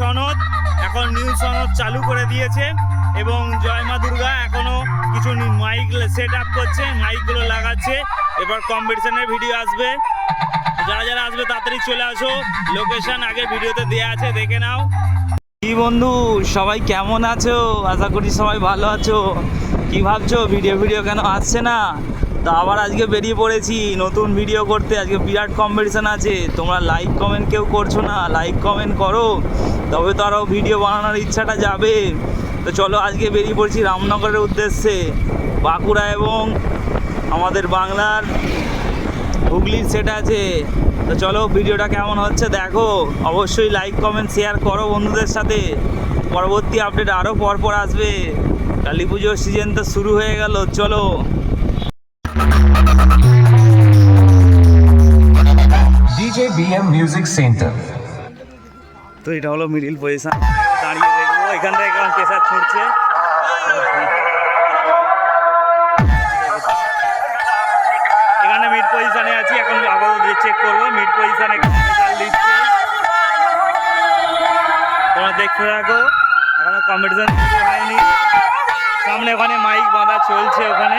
সনদ, এখন নিউ সনদ চালু করে দিয়েছে এবং জয় মা দুর্গা এখনও কিছু মাইক সেট আপ করছে মাইকগুলো লাগাচ্ছে। এবার কম্পিটিশনের ভিডিও আসবে। যারা যারা আসবে তাড়াতাড়ি চলে আসো। লোকেশন আগে ভিডিওতে দেওয়া আছে, দেখে নাও। কি বন্ধু, সবাই কেমন আছো? আশা করি সবাই ভালো আছো। কি ভাবছ? ভিডিও ভিডিও কেন আসছে না? তো আবার আজকে বেরিয়ে পড়েছি, নতুন ভিডিও করতে। আজকে বিরাট কম্পিটিশান আছে, তোমরা লাইক কমেন্ট কেউ করছ না লাইক কমেন্ট করো, তবে তো আরও ভিডিও বানানোর ইচ্ছাটা যাবে। তো চলো আজকে বেরিয়ে পড়ছি রামনগরের উদ্দেশ্যে। বাঁকুড়া এবং আমাদের বাংলার হুগলির সেট আছে। তো চলো ভিডিওটা কেমন হচ্ছে দেখো। অবশ্যই লাইক কমেন্ট শেয়ার করো বন্ধুদের সাথে। পরবর্তী আপডেট আরও পরপর আসবে। কালী পুজোর সিজন তো শুরু হয়ে গেল, চলো। Music Center. তো এটা হলো মিডিল পজিশন দাঁড়িয়ে দেখব এখান থেকে কেমন প্রেশার ছুটছে। এখানে মিড পজিশনে আছি, এখন আপাতত চেক করব। মিড পজিশনে দিচ্ছে। তোমরা দেখতে থাকো, এখনও কম্পিটিশন হয়নি। সামনে ওখানে মাইক বাঁধা চলছে ওখানে।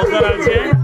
আউটার আছে